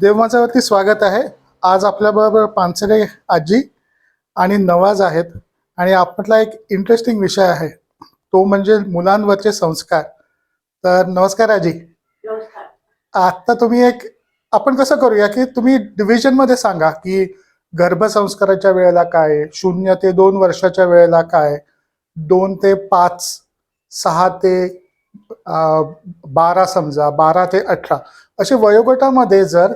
देवमाचावरती स्वागत आहे. आज आपल्याबरोबर पानसरे आजी आणि नवाज आहेत. आणि आपला एक इंटरेस्टिंग विषय आहे. तो म्हणजे मुलांवरचे संस्कार. तर नमस्कार आजी. आता तुम्ही एक आपण कसं करूया की तुम्ही डिव्हिजनमध्ये सांगा की गर्भसंस्काराच्या वेळेला काय शून्य ते दोन वर्षाच्या वेळेला काय दोन ते पाच सहा ते बारा समजा बारा ते अठरा. असे वयोगटामध्ये जर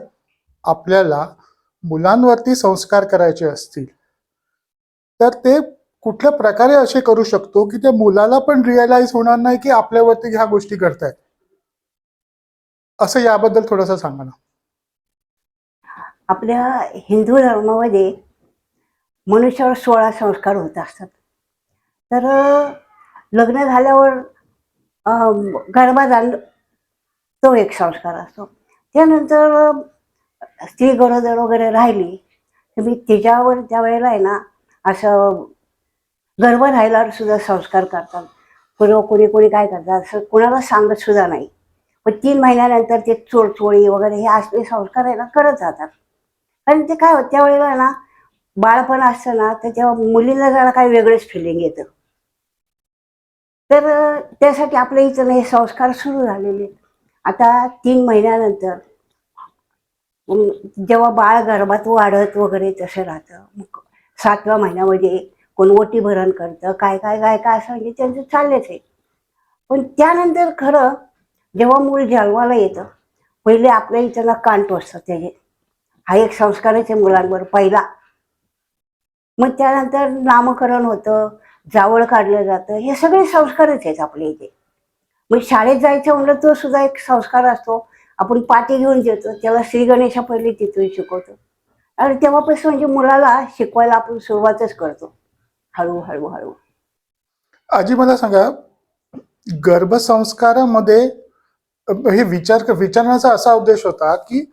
आपल्याला मुलांवरती संस्कार करायचे असतील. तर ते कुठल्या प्रकारे असे करू शकतो की ते मुलाला पण रिअलाइज होणार नाही की आपल्यावरती ह्या गोष्टी करतायत? असं याबद्दल थोडंसं सांगा ना. आपल्या हिंदू धर्मामध्ये मनुष्यावर सोळा संस्कार होत असतात. तर लग्न झाल्यावर अं, जाण तो एक संस्कार असतो. त्यानंतर ती स्त्री गरोदर वगैरे राहिली तर मी तिच्यावर त्यावेळेला आहे ना असं गर्भ राहिल्यावर सुद्धा संस्कार करतात. पूर्व कोणी कोणी काय करतात असं कुणाला सांगत सुद्धा नाही. पण तीन महिन्यानंतर ते चोळचोळी वगैरे हे असले संस्कार आहे ना करत जातात. कारण ते काय होतं त्यावेळेला ना बाळपण असतं ना तर तेव्हा मुलीला जरा काही वेगळंच फिलिंग येतं. तर त्यासाठी आपल्या इथं हे संस्कार सुरू झालेले आता तीन महिन्यानंतर जेव्हा बाळ गर्भात वाढत वगैरे तसं राहतं. सातव्या महिन्यामध्ये कोण ओटी भरण करतं काय काय काय काय असं म्हणजे त्यांचं चाललेच आहे. पण त्यानंतर खरं जेव्हा मूल जन्माला येतं पहिले आपल्या इथं ना कान टोचतात त्याचे हा एक संस्कारच आहे मुलांवर पहिला. मग त्यानंतर नामकरण होतं जावळ काढलं जातं हे सगळे संस्कारच आहेत आपल्या इथे. मग शाळेत जायचं म्हणलं तो सुद्धा एक संस्कार असतो. आपण पाठी घेऊन देतो त्याला श्री गणेशा पहिले तिथून शिकवतो. आणि तेव्हापासून म्हणजे मुलाला शिकवायला आपण सुरुवातच करतो. हळूहळू हळू आजी मला सांगा गर्भसंस्कारामध्ये हे विचार विचारण्याचा असा उद्देश होता की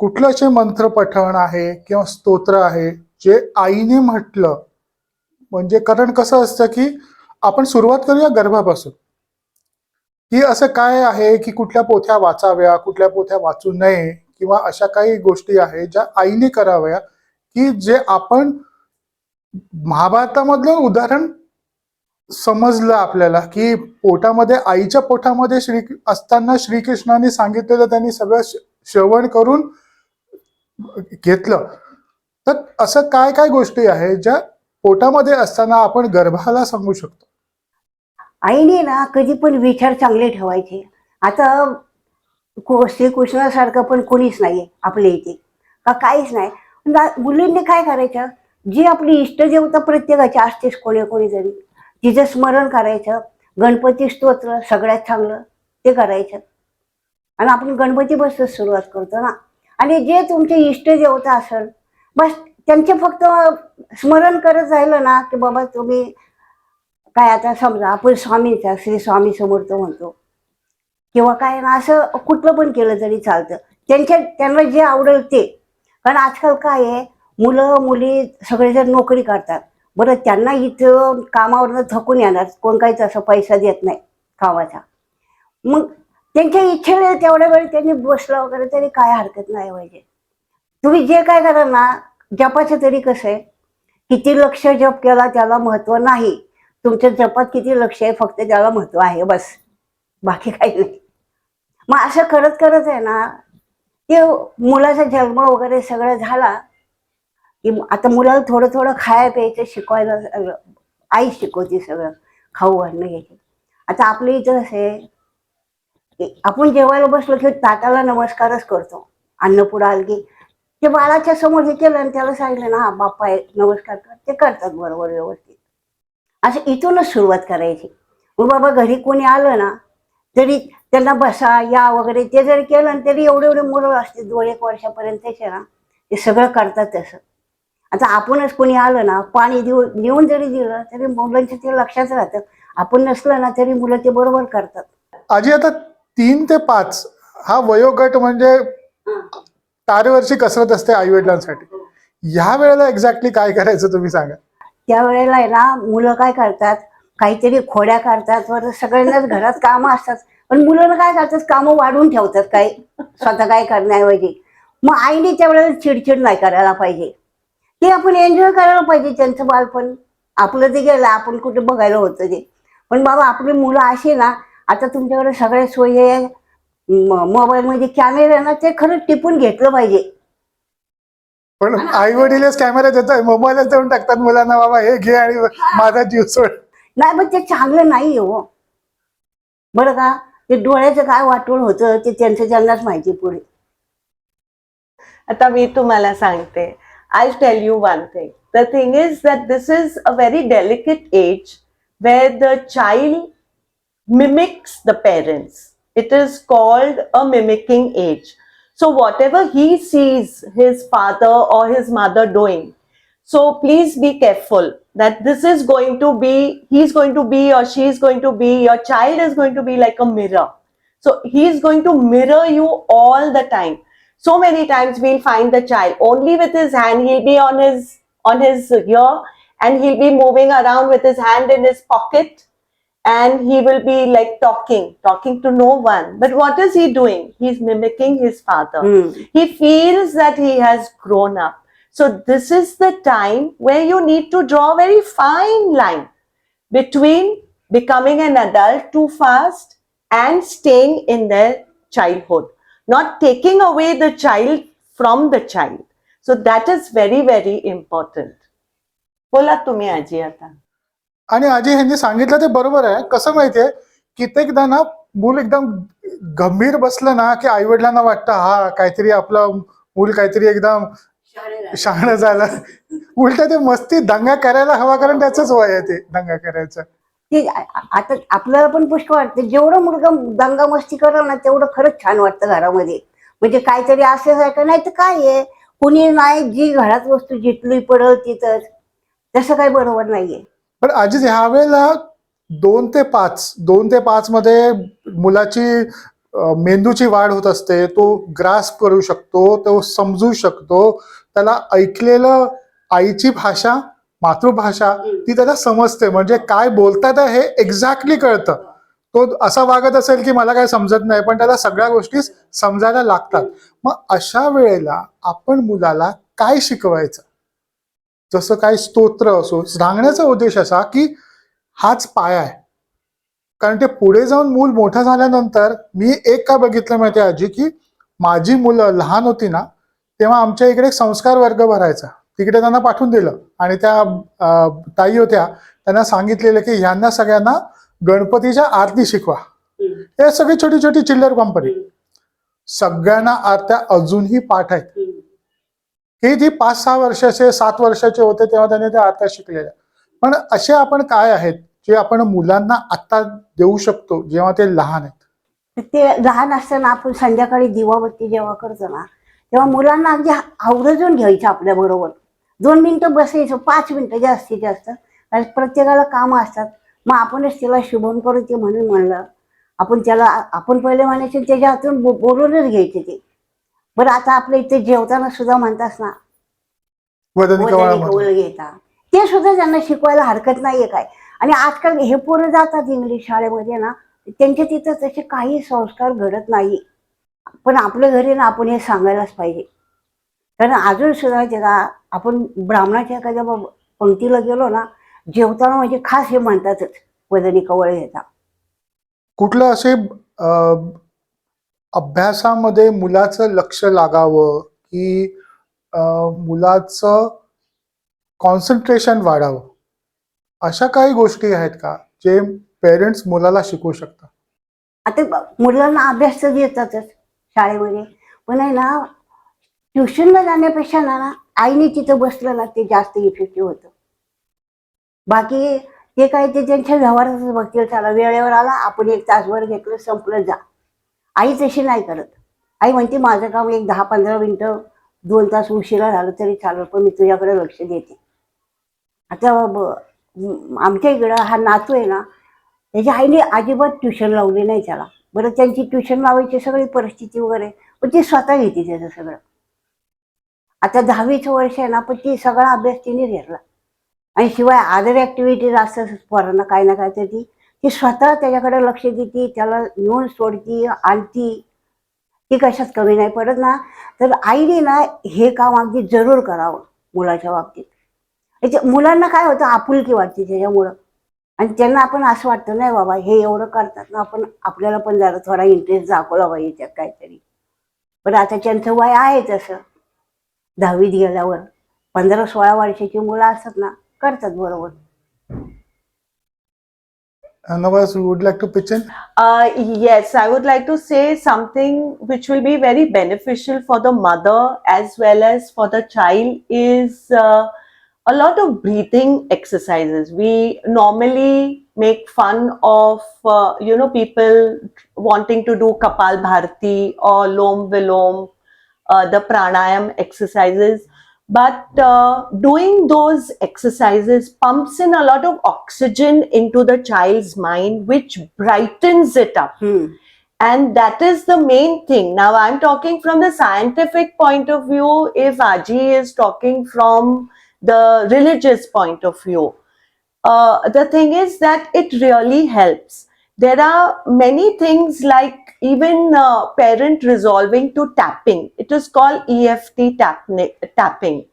कुठलं जे मंत्र पठण आहे किंवा स्तोत्र आहे जे आईने म्हटलं? म्हणजे कारण कसं असतं की आपण सुरुवात करूया गर्भापासून. की असं काय आहे की कुठल्या पोथ्या वाचाव्या कुठल्या पोथ्या वाचू नये किंवा अशा काही गोष्टी आहेत ज्या आईने कराव्या की जे आपण महाभारतामधलं उदाहरण समजलं आपल्याला की पोटामध्ये आईच्या पोटामध्ये श्री असताना श्रीकृष्णाने सांगितलेलं त्यांनी सगळं श्रवण करून घेतलं. तर असं काय काय गोष्टी आहेत ज्या पोटामध्ये असताना आपण गर्भाला सांगू शकतो? आईने ना कधी पण विचार चांगले ठेवायचे. आता को- श्रीकृष्णासारखं पण कोणीच नाही आपल्या इथे. का काहीच नाही. मुलींनी काय करायचं? जी आपली इष्टदेवता प्रत्येकाची असतेच कोणी कोणीतरी तिचं स्मरण करायचं. गणपती स्तोत्र सगळ्यात चांगलं ते करायचं. आणि आपण गणपती बसच सुरुवात करतो ना. आणि जे तुमचे इष्टदेवता असेल बस त्यांचे फक्त स्मरण करत राहिलं ना की बाबा तुम्ही काय आता समजा आपण स्वामींचा श्री स्वामी समर्थ म्हणतो. किंवा काय ना असं कुठलं पण केलं तरी चालतं. त्यांच्या त्यांना जे आवडेल ते. कारण आजकाल काय आहे मुलं मुली सगळेजण नोकरी करतात. बरं त्यांना इथं कामावरनं थकून येणार. कोण काही असं पैसा देत नाही कामाचा. मग त्यांच्या इच्छेने तेवढ्या वेळ त्यांनी बसलं वगैरे तरी काय हरकत नाही पाहिजे. तुम्ही जे काय करा ना जपाचं तरी कसं आहे किती लक्ष जप केला त्याला महत्त्व नाही. तुमच्या जपात किती लक्ष आहे? फक्त त्याला महत्त्व आहे बस. बाकी काही नाही. मग असं करत करत आहे ना ते मुलाचा जन्म वगैरे सगळं झाला की आता मुलाला थोडं थोडं खाया प्यायचं शिकवायला आई शिकवते सगळं खाऊ घालणं घ्यायचं. आता आपल्या इथं असं आहे आपण जेवायला बसलो की ताटाला नमस्कारच करतो. अन्नपुडा आली की ते बाळाच्या समोर हे केलं आणि त्याला सांगितलं ना हा बाप्पा आहे नमस्कार कर. ते करतात बरोबर व्यवस्थित. असं इथूनच सुरुवात करायची. मग बाबा घरी कोणी आलं ना तरी त्यांना बसा या वगैरे ते जरी केलं ना तरी एवढे एवढे मुलं असते दोन एक वर्षापर्यंतचे ना ते सगळं करतात तसं. आता आपणच कोणी आलं ना पाणी देऊ देऊन जरी दिलं तरी मुलांच्या ते लक्षात राहतं. आपण नसलं ना तरी मुलं ते बरोबर करतात. आजी आता तीन ते पाच हा वयोगट म्हणजे तारेवरची कसरत असते आई वडिलांसाठी ह्या वेळेला एक्झॅक्टली काय करायचं तुम्ही सांगा? त्यावेळेला आहे ना मुलं काय करतात? काहीतरी खोड्या करतात वर सगळ्यांनाच घरात कामं असतात. पण मुलं काय करतात? कामं वाढून ठेवतात काही. स्वतः काय करण्याऐवजी. मग आईने त्यावेळेला चिडचिड नाही करायला पाहिजे. ते आपण एन्जॉय करायला पाहिजे त्यांचं बालपण. आपलं ते गेलं आपण कुठे बघायला होतं ते. पण बाबा आपली मुलं अशी ना आता तुमच्याकडे सगळ्या सोयी आहे. मोबाईलमध्ये कॅमेरे आहे ना ते खरंच टिपून घेतलं पाहिजे. पण आई वडीलच कॅमेरा देतात मोबाईलच देऊन टाकतात मुलांना बाबा हे घे आणि माझा जीव सोड. नाही पण ते चांगलं नाही हो. बरं का? ते डोळ्याचं काय वाटोळ होतं ते त्यांचं त्यांनाच माहिती पुढे. आता मी तुम्हाला सांगते. I tell you one thing the thing is that this is a very delicate age where the child mimics the parents. It is called a mimicking age. So, whatever he sees his father or his mother doing, so please be careful that this is going to be, he's going to be, or she is going to be, your child is going to be like a mirror. So, he is going to mirror you all the time. So many times we'll find the child only with his hand, he'll be on his on his ear and he'll be moving around with his hand in his pocket and he will be like talking, talking to no one. But what is he doing? He's mimicking his father. Mm. He feels that he has grown up. So this is the time where you need to draw a very fine line between becoming an adult too fast and staying in their childhood, not taking away the child from the child. So that is very, very important. Bola tumhe ajiya tha. आणि आजी ह्यांनी सांगितलं ते बरोबर आहे. कसं माहितीये कित्येकदा ना मूल एकदम गंभीर बसलं ना की आई वडिलांना वाटतं हा काहीतरी आपलं मूल काहीतरी एकदम शहाणं झालं. उलट ते मस्ती दंगा करायला हवा कारण त्याच वय आहे ते दंगा करायचं. ते आता आपल्याला पण पुष्कळ वाटतं. जेवढं मुलगा दंगा मस्ती करेल ना तेवढं खरंच छान वाटतं घरामध्ये. म्हणजे काहीतरी असल्यासारखं नाही तर काय आहे? कुणी नाही जी घरात वस्तू जिथली पडल तिथंच. तसं काही बरोबर नाहीये. पण आजीच ह्या वेळेला दोन ते पाच दोन ते पाच मध्ये मुलाची मेंदूची वाढ होत असते तो ग्रास करू शकतो तो समजू शकतो त्याला ऐकलेलं आईची भाषा मातृभाषा ती त्याला समजते. म्हणजे काय बोलतात हे एक्झॅक्टली कळतं. तो असा वागत असेल की मला काय समजत नाही पण त्याला सगळ्या गोष्टी समजायला लागतात. मग अशा वेळेला आपण मुलाला काय शिकवायचं? जसं काही स्तोत्र असो सांगण्याचा उद्देश असा की हाच पाया आहे. कारण ते पुढे जाऊन मूल मोठं झाल्यानंतर मी एक का बघितलं माहिती आजी की माझी मुलं लहान होती ना तेव्हा आमच्या इकडे एक संस्कार वर्ग भरायचा. तिकडे त्यांना पाठवून दिलं. आणि त्या ताई होत्या त्यांना सांगितलेलं की ह्यांना सगळ्यांना गणपतीच्या आरती शिकवा. हे सगळी छोटी छोटी चिल्लर कंपनी सगळ्यांना आरत्या अजूनही पाठ आहेत. हे जी पाच सहा वर्षाचे सात वर्षाचे होते तेव्हा त्याने त्या आता शिकलेल्या. पण असे आपण काय आहेत जे आपण मुलांना आता देऊ शकतो जेव्हा ते लहान आहेत? ते लहान असताना आपण संध्याकाळी दिवाबत्ती जेव्हा करतो ना तेव्हा मुलांना अगदी आवर्जून घ्यायचं आपल्या बरोबर. दोन मिनिटं बसायचं पाच मिनिटं जास्तीत जास्त. कारण प्रत्येकाला कामं असतात. मग आपणच त्याला शुभम करू ते म्हणून म्हणलं आपण त्याला आपण पहिले म्हणायचे त्याच्या हातून बोलूनच घ्यायचे ते. बरं आता आपल्या इथे जेवताना सुद्धा म्हणतात ना. वदनी वदनी कवाळामध्ये कवळ घेता. ते सुद्धा त्यांना शिकवायला हरकत नाहीये काय. आणि आजकाल हे पोरं जातात इंग्लिश शाळेमध्ये ना त्यांच्या तिथं तसे काही संस्कार घडत नाही पण आपल्या घरी ना आपण हे सांगायलाच पाहिजे. कारण अजून सुद्धा माहिती का आपण ब्राह्मणाच्या एखाद्या पंक्तीला गेलो ना जेवताना म्हणजे खास हे म्हणतातच वदनी कवळ घेता. कुठलं असे अं, अभ्यासामध्ये मुलाचं लक्ष लागावं की मुलाचं कॉन्सन्ट्रेशन वाढावं. अशा काही गोष्टी आहेत का जे पेरेंट्स मुलाला शिकवू शकतात? आता मुलांना अभ्यास तर देतातच शाळेमध्ये. पण आहे ना ट्युशनला जाण्यापेक्षा ना ना आईने तिथं बसलं ना ते जास्त इफेक्टिव्ह होतं. बाकी ते काय ते त्यांच्या व्यवहारातच बघतील चला वेळेवर आला आपण एक तासभर घेतलं संपलं जा. आई तशी नाही करत. आई म्हणते माझं काम एक दहा पंधरा मिनटं दोन तास उशिरा झालं तरी चालू पण मी तुझ्याकडे लक्ष देते. आता आमच्या इकडं हा नातू आहे ना त्याच्या आईने अजिबात ट्युशन लावली नाही त्याला. बरं त्यांची ट्युशन लावायची सगळी परिस्थिती वगैरे पण ती स्वतः घेते त्याचं सगळं. आता दहावीचं वर्ष आहे ना पण ती सगळा अभ्यास तिने घेतला. आणि शिवाय अदर ॲक्टिव्हिटीज असतात पोरांना काय ना काय तर ती ती स्वतः त्याच्याकडे लक्ष देते त्याला येऊन सोडती आणती. ती कशाच कमी नाही पडत ना. तर आईने ना हे काम अगदी जरूर करावं मुलाच्या बाबतीत. याच्या मुलांना काय होतं? आपुलकी वाटते त्याच्यामुळं. आणि त्यांना आपण असं वाटतं नाही बाबा हे एवढं करतात ना आपण आपल्याला पण जरा थोडा इंटरेस्ट दाखवला पाहिजे त्यात काहीतरी. पण आता त्यांचं वय आहे तसं. दहावीत गेल्यावर पंधरा सोळा वर्षाची मुलं असतात ना करतात बरोबर. Nawaz, you would like to pitch in? Uh, yes, I would like to say something which will be very beneficial for the mother as well as for the child is uh, a lot of breathing exercises. We normally make fun of, uh, you know, people wanting to do Kapal Bharti or Lom Vilom, uh, the pranayam exercises. But uh, doing those exercises pumps in a lot of oxygen into the child's mind, which brightens it up. Hmm. And that is the main thing. Now, I'm talking from the scientific point of view, if Aji is talking from the religious point of view. Uh, the thing is that it really helps. There are many things like even uh, parent resolving to tapping. It is called EFT tap- tapping.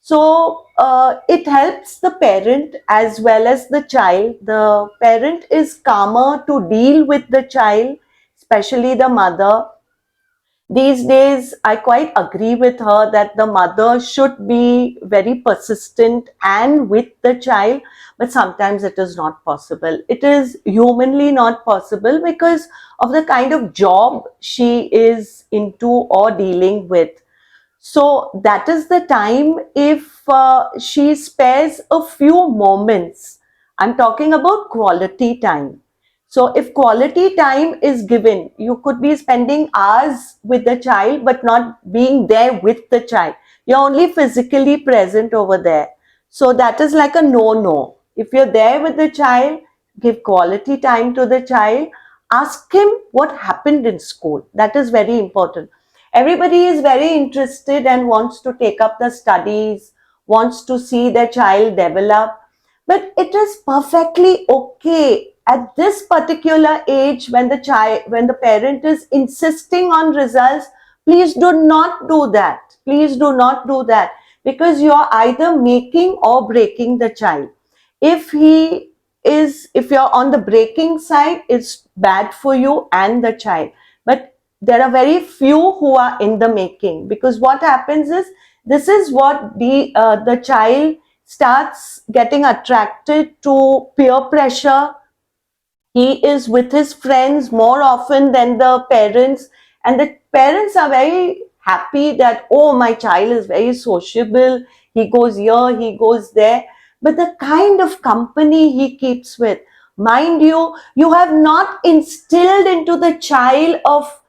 So uh, it helps the parent as well as the child. The parent is calmer to deal with the child, especially the mother. These days, I quite agree with her that the mother should be very persistent and with the child, but sometimes it is not possible. It is humanly not possible because of the kind of job she is into or dealing with. So that is the time if uh, she spares a few moments. I'm talking about quality time. So if quality time is given, you could be spending hours with the child but not being there with the child. You're only physically present over there. So that is like a no no. If you're there with the child, give quality time to the child. Ask him what happened in school. That is very important everybody is very interested and wants to take up the studies, wants to see their child develop. But it is perfectly okay at this particular age when the child, when the parent is insisting on results. Please do not do that. Please do not do that because you are either making or breaking the child. If he is, if you're on the breaking side, it's bad for you and the child. But there are very few who are in the making because what happens is this is what the uh, the child starts getting attracted to peer pressure he is with his friends more often than the parents. And the parents are very happy that oh my child is very sociable. He goes here he goes there. But the kind of company he keeps with mind you you have not instilled into the child of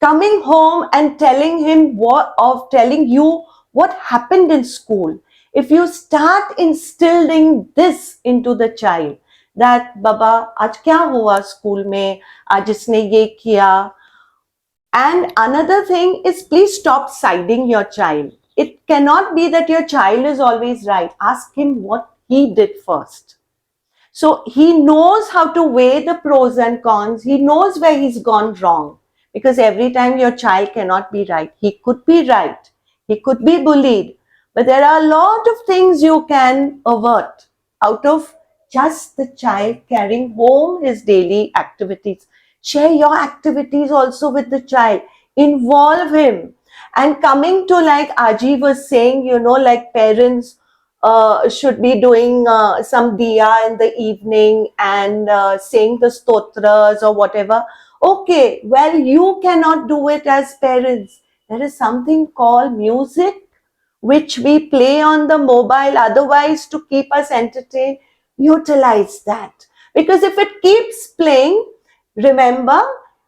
coming home and telling him what of telling you what happened in school. If you start instilling this into the child that baba आज क्या हुआ school में आज इसने ये किया and another thing is please stop siding your child it cannot be that your child is always right ask him what he did first so he knows how to weigh the pros and cons he knows where he's gone wrong because every time your child cannot be right he could be right he could be bullied but there are a lot of things you can avert out of just the child carrying home his daily activities. Share your activities also with the child. Involve him. And coming to like aji was saying you know like parents uh, should be doing uh, some diya in the evening and uh, saying the stotras or whatever. Okay well you cannot do it as parents. There is something called music which we play on the mobile otherwise to keep us entertained utilize that. Because if it keeps playing remember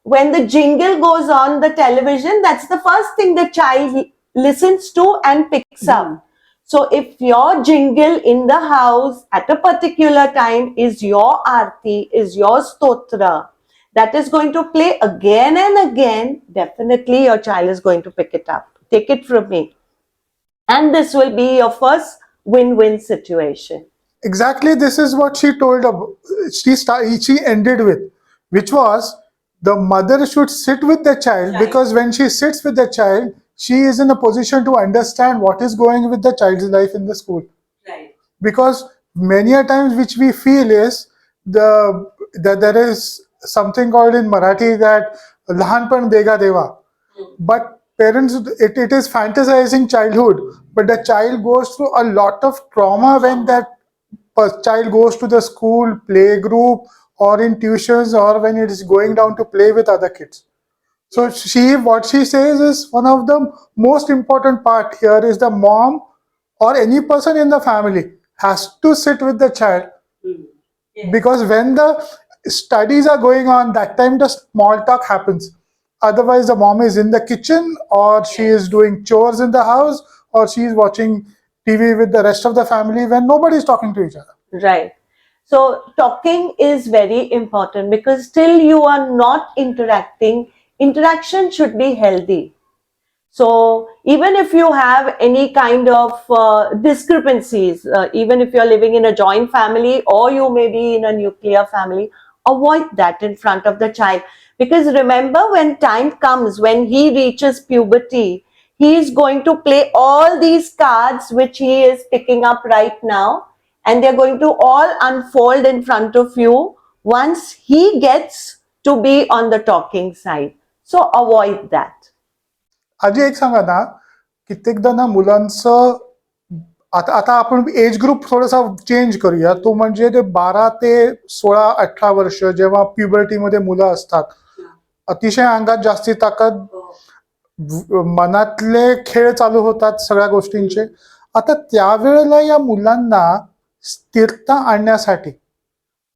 when the jingle goes on the television that's the first thing the child listens to and picks up. So if your jingle in the house at a particular time is your arti is your stotra that is going to play again and again definitely your child is going to pick it up. Take it from me. And this will be your first win-win situation Exactly, this is what she told. She start, she ended with, which was the mother should sit with the child because when she sits with the child, she is in a position to understand what is going with the child's life in the school. Right. Because many a times which we feel is the that there is something called in Marathi that lahanpan dega deva. Hmm. But parents it, it is fantasizing childhood, but the child goes through a lot of trauma when that child goes to the school, play group, or in tuitions, or when it is going down to play with other kids. So she, what she says is one of the most important part here is the mom or any person in the family has to sit with the child hmm. because when the studies are going on, that time the small talk happens. Otherwise, the mom is in the kitchen or she is doing chores in the house or she is watching TV with the rest of the family when nobody is talking to each other. Right. So talking is very important because till you are not interacting, interaction should be healthy. So even if you have any kind of uh, discrepancies, uh, even if you're living in a joint family or you may be in a nuclear family, avoid that in front of the child. Because remember, when time comes, when he reaches puberty, he is going to play all these cards which he is picking up right now, and they're going to all unfold in front of you once he gets to be on the talking side. So avoid that. आजी एक सांगा ना कित्येकदा ना मुलांचं आता आता आपण एज ग्रुप थोडासा चेंज करूया तो म्हणजे ते बारा ते सोळा अठरा वर्ष जेव्हा प्युबर्टीमध्ये मुलं असतात अतिशय अंगात जास्ती ताकद व- मनातले खेळ चालू होतात सगळ्या गोष्टींचे. आता त्यावेळेला या मुलांना स्थिरता आणण्यासाठी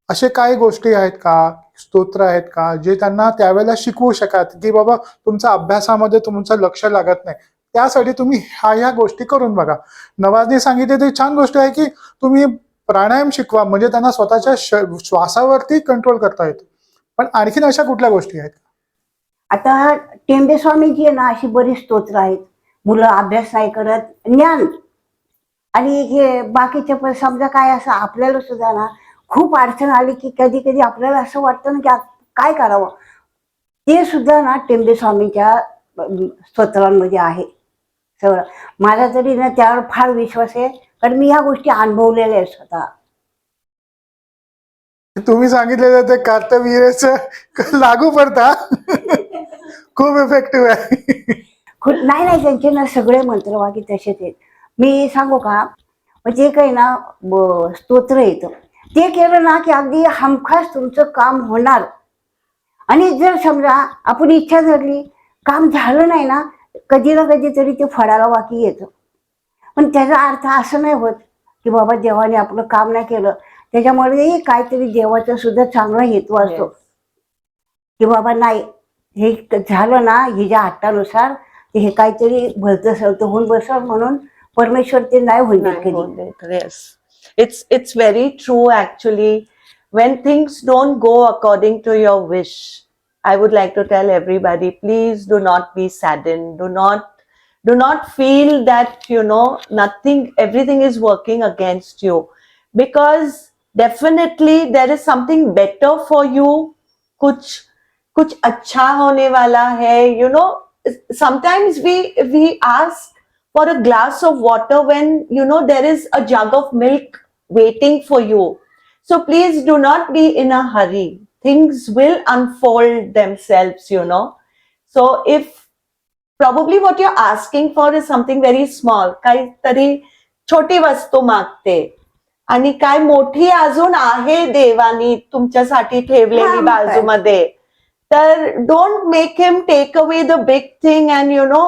असे काही गोष्टी आहेत का? स्तोत्र आहेत का? जे त्यांना त्यावेळेला शिकवू शकत की बाबा तुमच्या अभ्यासामध्ये तुमचं लक्ष लागत नाही. त्यासाठी तुम्ही ह्या ह्या गोष्टी करून बघा. नवाजने सांगितले ते छान गोष्ट आहे की तुम्ही प्राणायाम शिकवा म्हणजे त्यांना स्वतःच्या श- श्वासावरती कंट्रोल करता येतो. पण आणखीन अशा कुठल्या गोष्टी आहेत आता टेंबे स्वामींची आहे ना अशी बरीच स्तोत्र आहेत. मुलं अभ्यास नाही करत ज्ञान. आणि हे बाकीचे पण समजा काय असं आपल्याला सुद्धा ना खूप अडचण आली की कधी कधी आपल्याला असं वाटतं ना की काय करावं? ते सुद्धा ना टेंबेस्वामीच्या स्तोत्रांमध्ये आहे. सगळं. माझा तरी ना त्यावर फार विश्वास आहे कारण मी ह्या गोष्टी अनुभवलेल्या आहेत स्वतः. तुम्ही सांगितलेलं ते कार्तवीर्यच लागू पडता. खूप इफेक्टिव्ह आहे. खूप नाही नाही त्यांचे ना सगळे मंत्रवाक्य तसेच आहेत. मी सांगू का? म्हणजे काही ना ब- स्तोत्र येतं ते केलं ना की अगदी हमखास तुमचं काम होणार. आणि जर समजा आपण इच्छा धरली काम झालं नाही ना कधी ना कधी तरी ते फळाला वाकी येतं. पण त्याचा अर्थ असं नाही होत की बाबा देवाने आपलं काम नाही केलं. त्याच्यामुळे काहीतरी देवाचा सुद्धा चांगला हेतू असतो. की बाबा नाही हे क- झालं ना हिच्या हट्टानुसार ते हे काहीतरी भलतं सलतं होऊन बसव म्हणून परमेश्वर ते नाही होईल देत Nine कधी whole days, Yes. It's it's very true actually. When things don't go according to your wish, I would like to tell everybody, please do not be saddened. Do not do not feel that you know nothing everything is working against you because definitely there is something better for you कुछ कुछ अच्छा होने वाला है you know sometimes we we ask for a glass of water when you know there is a jug of milk waiting for you so please do not be in a hurry things will unfold themselves you know so if probably what you're asking for is something very small काहीतरी छोटी वस्तू मागते आणि काय मोठी अजून आहे देवानी तुमच्यासाठी हा, ठेवलेली. बाजूमध्ये तर don't make him take away the big thing and you know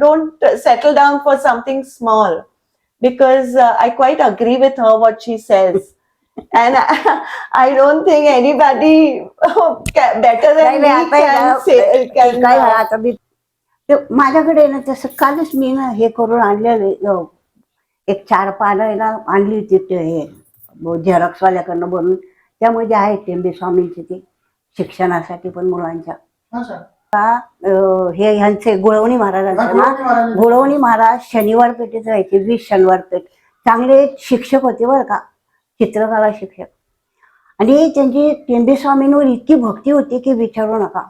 don't settle down for something small because uh, I quite agree with her what she says. and I, I don't think anybody ca- better नाही, than नाही, me आता can ना, say काय can झालं uh, आता मी ते माझ्याकडे ना तसं कालच मी ना हे करून आणलेलं अं, एक चार पानं आहे ना आणली होती ते हे। झेरॉक्सवाल्याकडनं बनवून त्यामध्ये आहे टेंबे स्वामींचे ते शिक्षणासाठी पण मुलांच्या. का हे ह्यांचे गुळवणी महाराजांचं ना गुळवणी महाराज शनिवार पेठेत राहायचे वीस शनिवार पेठ. चांगले शिक्षक होते बरं का चित्रकला शिक्षक. आणि त्यांची टेंबे स्वामींवर इतकी भक्ती होती की विचारू नका.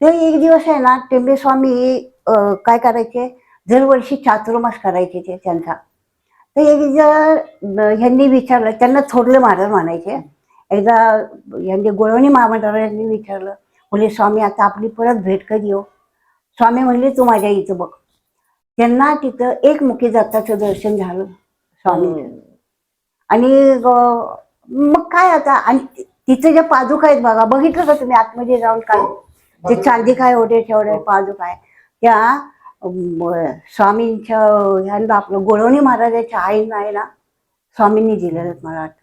तर एक दिवस आहे ना टेंबे स्वामी काय करायचे दरवर्षी चातुर्मास करायचे ते त्यांचा. तर एक जर ह्यांनी विचारलं त्यांना थोडले महाराज म्हणायचे एकदा यांनी गोळवणी महामंडळांनी विचारलं बोले स्वामी आता आपली परत भेट कधी हो? स्वामी म्हणले तू माझ्या इथं बघ. त्यांना तिथं एक मुखी दत्ताचं दर्शन झालं स्वामी आणि मग काय आता आणि तिथे ज्या पादुका आहेत बघा बघितलं का तुम्ही आतमध्ये जाऊन काय? ते चांदी काय होते ठेवडे पादुका आहे. त्या स्वामींच्या ह्यांना आपलं गोळवणी महाराजाच्या आईंना आहे ना स्वामींनी दिलेलं मला वाटतं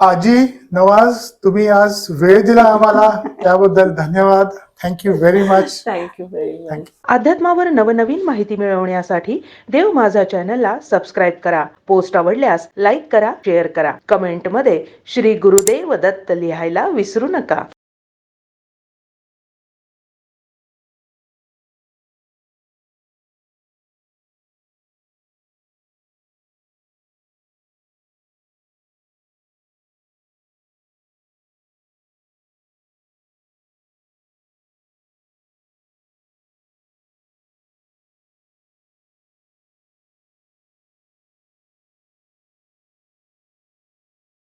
आजी नवाज तुम्ही आज वेळ दिला आम्हाला. त्याबद्दल धन्यवाद. Thank you very much thank you very much अध्यात्मावर नवनवीन माहिती मिळवण्यासाठी देव माझा चॅनलला सबस्क्राईब करा. पोस्ट आवडल्यास लाईक करा शेअर करा. कमेंटमध्ये श्री गुरुदेव दत्त लिहायला विसरू नका.